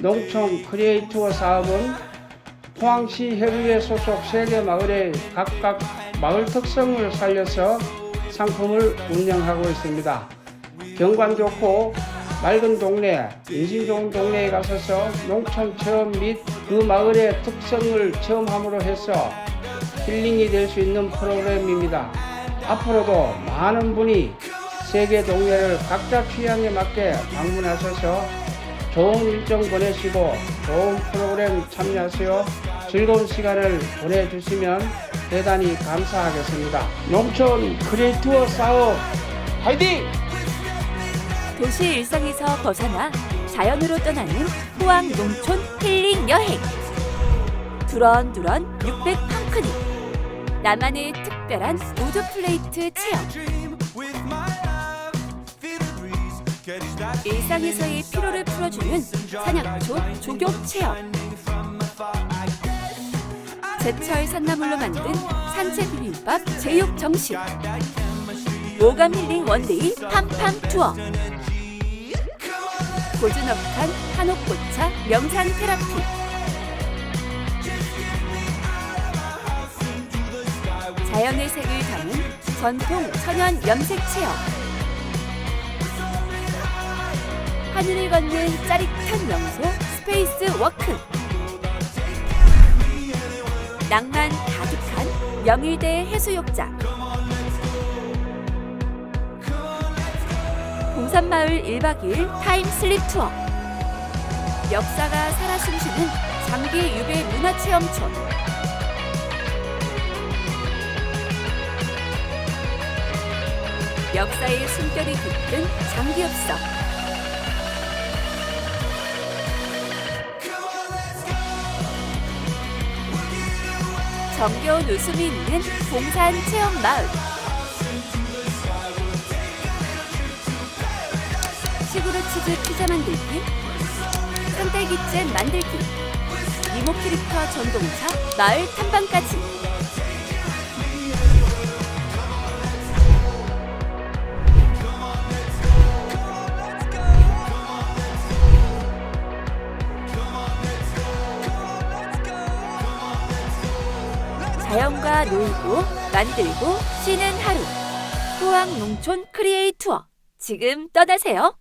농촌 크리에이티브 사업은 포항시 해군에 소속 세개 마을의 각각 마을 특성을 살려서 상품을 운영하고 있습니다. 경관 좋고 맑은 동네, 인심 좋은 동네에 가서서 농촌 체험 및 그 마을의 특성을 체험함으로 해서 힐링이 될 수 있는 프로그램입니다. 앞으로도 많은 분이 세계 동네를 각자 취향에 맞게 방문하셔서 좋은 일정 보내시고 좋은 프로그램 참여하시어 즐거운 시간을 보내주시면 대단히 감사하겠습니다. 농촌 크리에이티브 사업 화이팅! 도시 일상에서 벗어나 자연으로 떠나는 포항 농촌 힐링 여행. 두런두런 600 펑크닉. 나만의 특별한 우드 플레이트 체험. 일상에서의 피로를 풀어주는 산약초 조격 체험. 제철 산나물로 만든 산채 비빔밥 제육 정식. 오감 힐링 원데이 팜팜 투어. 고즈넉한 한옥고차 명상 테라피. 자연의 색을 담은 전통 천연 염색 체험. 하늘을 걷는 짜릿한 명소 스페이스 워크. 낭만 가득한 명일대 해수욕장. 봉산마을 1박 2일 타임 슬립 투어 역사가 살아 숨쉬는 장기 유배 문화체험촌 역사의 숨결이 깃든 장기읍석 정겨운 웃음이 있는 봉산 체험마을 시그로 치즈 피자 만들기, 산딸기잼 만들기, 이모 캐릭터 전동차 마을 탐방까지. 자연과 놀고 만들고 쉬는 하루. 포항 농촌 크리에이 투어. 지금 떠나세요.